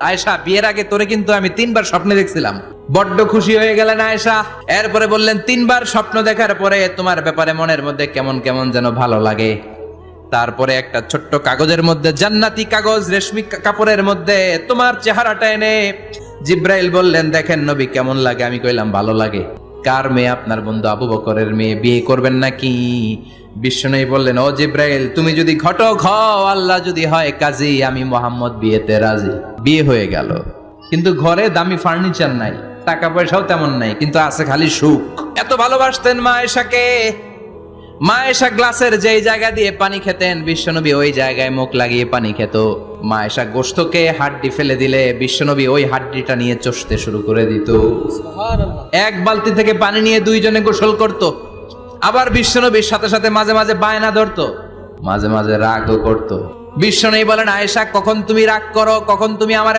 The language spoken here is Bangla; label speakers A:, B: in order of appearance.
A: আয়েশা, বিয়ের আগে তোরে কিন্তু আমি তিনবার স্বপ্নে দেখছিলাম। বড্ড খুশি হয়ে গেলেন আয়সা এরপরে বললেন, তিনবার স্বপ্ন দেখার পরে তোমার ব্যাপারে মনের মধ্যে কেমন কেমন যেন ভালো লাগে। তারপরে একটা ছোট্ট কাগজের মধ্যে, জান্নাতি কাগজ, রেশমি কাপড়ের মধ্যে তোমার চেহারাটা এনে। জিব্রাইল বললেন, দেখেন নবী, কেমন লাগে? আমি কইলাম, ভালো লাগে। কার মেয়ে আপনার বন্ধু আবু বকরের মেয়ে? বিয়ে করবেন নাকি? বিষ্ণু বললেন, ও জিব্রাইল, তুমি যদি ঘট হও, আল্লাহ যদি হয় কাজী, আমি মোহাম্মদ বিয়েতে রাজি। বিয়ে হয়ে গেল। কিন্তু ঘরে দামি ফার্নিচার নাই, টাকা পয়সাও তেমন নাই, কিন্তু আছে খালি সুখ। এত ভালোবাসতেন মা এসাকে মা এসা গ্লাসের যেই জায়গা দিয়ে পানি খেতেন বিশ্বনবী ওই জায়গায় মুখ লাগিয়ে পানি খেত। মা এসা গোস্তকে হাড্ডি ফেলে দিলে বিশ্বনবী ওই হাড্ডিটা নিয়ে চষতে শুরু করে দিত। এক বালতি থেকে পানি নিয়ে দুইজনে গোসল করত। আবার বিশ্বনবীর সাথে সাথে মাঝে মাঝে বায়না ধরতো। মাঝে মাঝে রাগও করতো। বিশ্বনবী বলেন আয়েশা কখন তুমি রাগ করো? কখন তুমি আমার